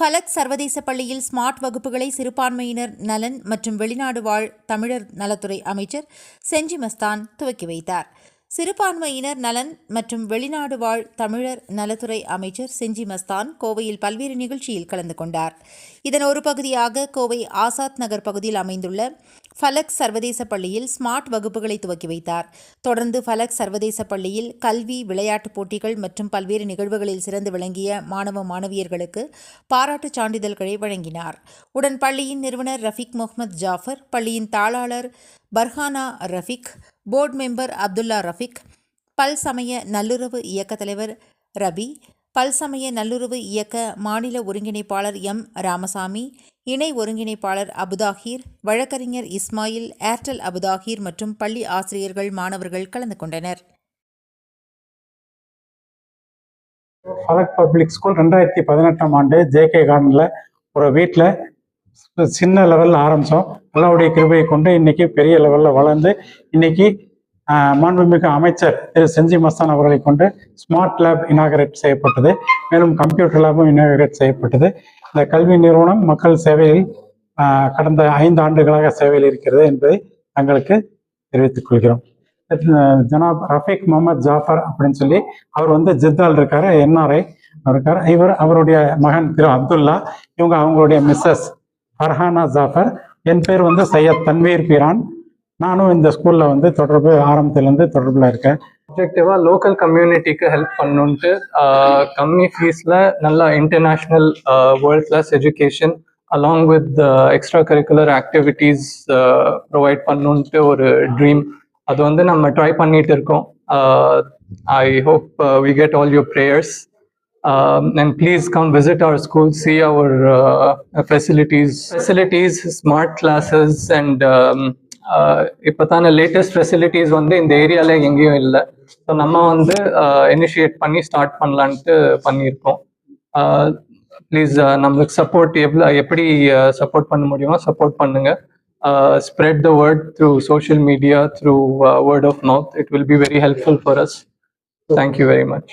ஃபலக் சர்வதேச பள்ளியில் ஸ்மார்ட் வகுப்புகளை சிறுபான்மையினர் நலன் மற்றும் வெளிநாடு வாழ் தமிழர் நலத்துறை அமைச்சர் செஞ்சி மஸ்தான் துவக்கி வைத்தார். சிறுபான்மையினர் நலன் மற்றும் வெளிநாடு வாழ் தமிழர் நலத்துறை அமைச்சர் செஞ்சி மஸ்தான் கோவையில் பல்வேறு நிகழ்ச்சியில் கலந்து கொண்டார். இதன் ஒரு பகுதியாக கோவை ஆசாத் நகர் பகுதியில் அமைந்துள்ள ஃபலக் சர்வதேச பள்ளியில் ஸ்மார்ட் வகுப்புகளை துவக்கி வைத்தார். தொடர்ந்து ஃபலக் சர்வதேச பள்ளியில் கல்வி விளையாட்டுப் போட்டிகள் மற்றும் பல்வேறு நிகழ்வுகளில் சிறந்து விளங்கிய மாணவ மாணவியர்களுக்கு பாராட்டுச் சான்றிதழ்களை வழங்கினார். உடன் பள்ளியின் நிறுவனர் ரஃபீக் முகமது ஜாஃபர் பள்ளியின் தாளாளர் பர்ஹானா ரஃபீக் போர்டு மெம்பர் அப்துல்லா ரஃபிக் பல் சமய நல்லுறவு இயக்கத் தலைவர் ரபி பல்சமய நல்லுறவு இயக்க மாநில ஒருங்கிணைப்பாளர் எம். ராமசாமி இணை ஒருங்கிணைப்பாளர் அபுதாஹீர் வழக்கறிஞர் இஸ்மாயில் ஏர்டெல் அபுதாஹீர் மற்றும் பள்ளி ஆசிரியர்கள் மாணவர்கள் கலந்து கொண்டனர். ஃபலக் பப்ளிக் ஸ்கூல் ரெண்டாயிரத்தி பதினெட்டாம் ஆண்டு ஜேகே கார்டனில் ஒரு வீட்டில் சின்ன லெவலில் ஆரம்பித்தோம் அல்லாவுடைய கிருபையை கொண்டு இன்றைக்கி பெரிய லெவலில் வளர்ந்து இன்னைக்கு மாண்புமிகு அமைச்சர் திரு செஞ்சி மஸ்தான் அவர்களை கொண்டு ஸ்மார்ட் லேப் இனாகரேட் செய்யப்பட்டது. மேலும் கம்ப்யூட்டர் லேபும் இனாகரேட் செய்யப்பட்டது. இந்த கல்வி நிறுவனம் மக்கள் சேவையில் கடந்த ஐந்து ஆண்டுகளாக சேவையில் இருக்கிறது என்பதை தங்களுக்கு தெரிவித்துக் கொள்கிறோம். ஜனாப் ரஃபீக் முகமது ஜாஃபர் அப்படின்னு சொல்லி அவர் வந்து ஜித்தால் இருக்காரு என்ஆர்ஐ இருக்கார். இவர் அவருடைய மகன் திரு அப்துல்லா இவங்க அவங்களுடைய மிஸ்ஸஸ் ஃபர்ஹானா ஜாஃபர். என் பேர் வந்து சையத் தன்வீர் பீரான். நானும் இந்த ஸ்கூலில் வந்து தொடர்பு ஆரம்பத்திலேருந்து தொடர்பில் இருக்கேன். ஆப்ஜெக்டிவா லோக்கல் கம்யூனிட்டிக்கு ஹெல்ப் பண்ணணுன்ட்டு கம்மி ஃபீஸில் நல்லா international world class education along with extra curricular activities provide பண்ணணுன்ட்டு ஒரு ட்ரீம் அது வந்து நம்ம ட்ரை பண்ணிட்டு இருக்கோம். I hope we get all your prayers and please come visit our school see our facilities facilities smart classes and இப்போ தானே latest facilities வந்து இந்த ஏரியால எங்கேயும் இல்லை. ஸோ நம்ம வந்து இனிஷியேட் பண்ணி ஸ்டார்ட் பண்ணலான்ட்டு பண்ணியிருக்கோம். ப்ளீஸ் நம்மளுக்கு சப்போர்ட் எவ்வளோ எப்படி சப்போர்ட் பண்ண முடியுமோ சப்போர்ட் பண்ணுங்க. Spread the word through social media through word of mouth it will be very helpful for us thank you very much